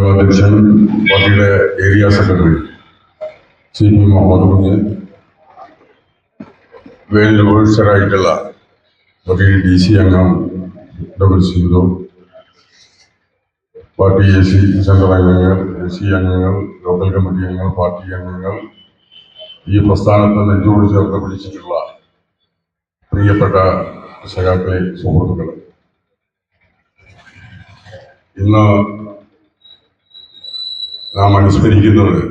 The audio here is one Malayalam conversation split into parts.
അധ്യക്ഷൻ പാർട്ടിയുടെ area secretary C P Muhammad Kunju world വോഴ്സറായിട്ടുള്ള പാർട്ടിയുടെ ഡി സി അംഗം double Sindhu party A C central അംഗങ്ങൾ എ സി അംഗങ്ങൾ ലോക്കൽ കമ്മിറ്റി അംഗങ്ങൾ പാർട്ടി അംഗങ്ങൾ ഈ പ്രസ്ഥാനത്തെ നെഞ്ചോട് ചേർത്ത് പിടിച്ചിട്ടുള്ള പ്രിയപ്പെട്ട സഖാക്കളെ സുഹൃത്തുക്കളെ. ഇന്ന് നാം അനുസ്മരിക്കുന്നത്.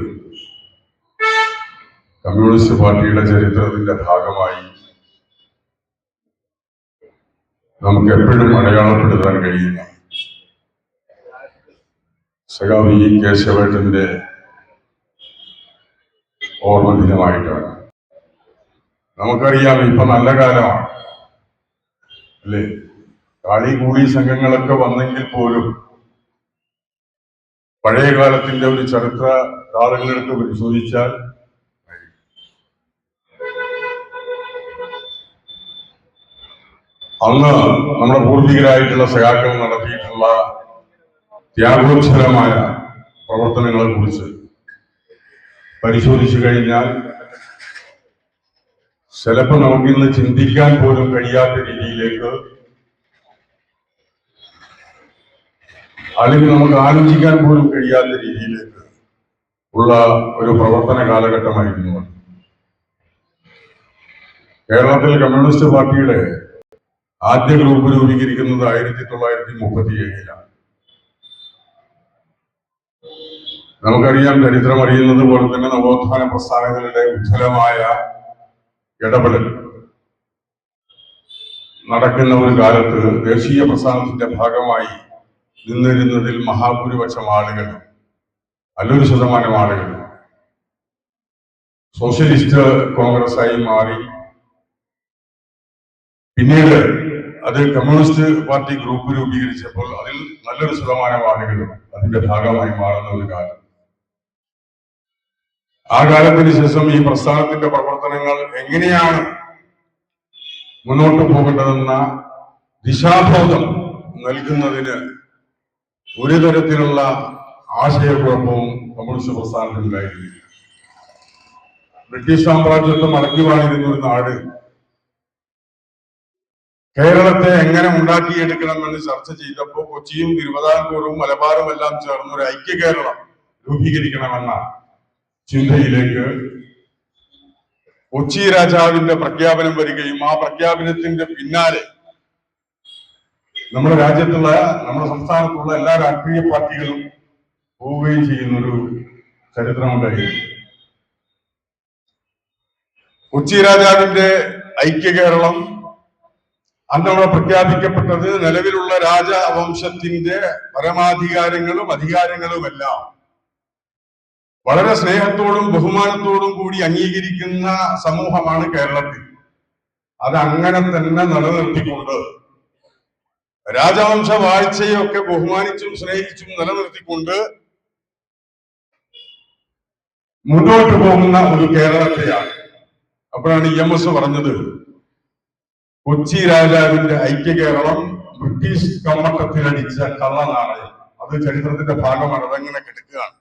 കമ്മ്യൂണിസ്റ്റ് പാർട്ടിയുടെ ചരിത്രത്തിന്റെ ഭാഗമായി നമുക്ക് എപ്പോഴും അടയാളപ്പെടുത്താൻ കഴിയുന്ന സഖാവ് ഇ കേശവേട്ടന്റെ ഓർമ്മ ദിനമായിട്ടാണ്. നമുക്കറിയാം ഇപ്പൊ നല്ല കാലമാണ്. അല്ലേ? കാളി കൂടി സംഘങ്ങളൊക്കെ വന്നെങ്കിൽ പോലും പഴയ കാലത്തിന്റെ ഒരു ചരിത്ര താളുകളെടുത്ത് പരിശോധിച്ചാൽ അന്ന് നമ്മുടെ പൂർവികരായിട്ടുള്ള സഖാക്കൾ നടത്തിയിട്ടുള്ള ത്യാഗോജ്വലമായ പ്രവർത്തനങ്ങളെ കുറിച്ച് പരിശോധിച്ചു കഴിഞ്ഞാൽ ചിലപ്പോൾ നമുക്കിന്ന് ചിന്തിക്കാൻ പോലും കഴിയാത്ത രീതിയിലേക്ക് അല്ലെങ്കിൽ നമുക്ക് ആലോചിക്കാൻ പോലും കഴിയാത്ത രീതിയിലേക്ക് ഉള്ള ഒരു പ്രവർത്തന കാലഘട്ടമായിരുന്നു അത്. കേരളത്തിൽ കമ്മ്യൂണിസ്റ്റ് പാർട്ടിയുടെ ആദ്യ ഗ്രൂപ്പ് രൂപീകരിക്കുന്നത് ആയിരത്തി തൊള്ളായിരത്തി മുപ്പത്തി ഏഴിലാണ് നമുക്കറിയാം ചരിത്രം അറിയുന്നത് പോലെ തന്നെ നവോത്ഥാന പ്രസ്ഥാനങ്ങളുടെ ഉജ്ജ്വലമായ ഇടപെടൽ നടക്കുന്ന ഒരു കാലത്ത് ദേശീയ പ്രസ്ഥാനത്തിന്റെ ഭാഗമായി നിന്നിരുന്നതിൽ മഹാഭൂരിപക്ഷം ആളുകൾ നല്ലൊരു ശതമാനം ആളുകൾ സോഷ്യലിസ്റ്റ് കോൺഗ്രസ് ആയി മാറി. പിന്നീട് അത് കമ്മ്യൂണിസ്റ്റ് പാർട്ടി ഗ്രൂപ്പ് രൂപീകരിച്ചപ്പോൾ അതിൽ നല്ലൊരു ശതമാനം ആളുകൾ അതിന്റെ ഭാഗമായി മാറുന്ന ഒരു കാലം. ആ കാലത്തിന് ശേഷം ഈ പ്രസ്ഥാനത്തിന്റെ പ്രവർത്തനങ്ങൾ എങ്ങനെയാണ് മുന്നോട്ട് പോകേണ്ടതെന്ന ദിശാബോധം നൽകുന്നതിന് ഒരു തരത്തിലുള്ള ആശയക്കുഴപ്പവും കമ്മ്യൂണിസ്റ്റ് പ്രസ്ഥാനത്തിനുണ്ടായിരുന്നില്ല ബ്രിട്ടീഷ് സാമ്രാജ്യത്വം അടക്കി വാണിരുന്ന ഒരു നാട് കേരളത്തെ എങ്ങനെ ഉണ്ടാക്കിയെടുക്കണമെന്ന് ചർച്ച ചെയ്തപ്പോൾ കൊച്ചിയും തിരുവിതാംകൂറും മലബാറും എല്ലാം ചേർന്ന് ഒരു ഐക്യ കേരളം രൂപീകരിക്കണമെന്ന ചിന്തയിലേക്ക് കൊച്ചി രാജാവിന്റെ പ്രഖ്യാപനം വരികയും ആ പ്രഖ്യാപനത്തിന്റെ പിന്നാലെ നമ്മുടെ രാജ്യത്തുള്ള നമ്മുടെ സംസ്ഥാനത്തുള്ള എല്ലാ രാഷ്ട്രീയ പാർട്ടികളും പോവുകയും ചെയ്യുന്നൊരു ചരിത്രമുണ്ടായി കൊച്ചി രാജാവിന്റെ ഐക്യ കേരളം അന്നവിടെ പ്രഖ്യാപിക്കപ്പെട്ടത് നിലവിലുള്ള രാജവംശത്തിന്റെ പരമാധികാരങ്ങളും അധികാരങ്ങളും എല്ലാം വളരെ സ്നേഹത്തോടും ബഹുമാനത്തോടും കൂടി അംഗീകരിക്കുന്ന സമൂഹമാണ് കേരളത്തിൽ. അത് അങ്ങനെ തന്നെ നിലനിർത്തിക്കൊണ്ട് രാജവംശ വാഴ്ചയൊക്കെ ബഹുമാനിച്ചും സ്നേഹിച്ചും നിലനിർത്തിക്കൊണ്ട് മുന്നോട്ട് പോകുന്ന ഒരു കേരളത്തെയാണ്. അപ്പോഴാണ് ഇ എം എസ് പറഞ്ഞത്. കൊച്ചി രാജാവിന്റെ ഐക്യ കേരളം ബ്രിട്ടീഷ് കമ്മട്ടത്തിലടിച്ച കള്ളനാണയം അത് ചരിത്രത്തിന്റെ ഭാഗമാണ്. അതങ്ങനെ കിടക്കുകയാണ്?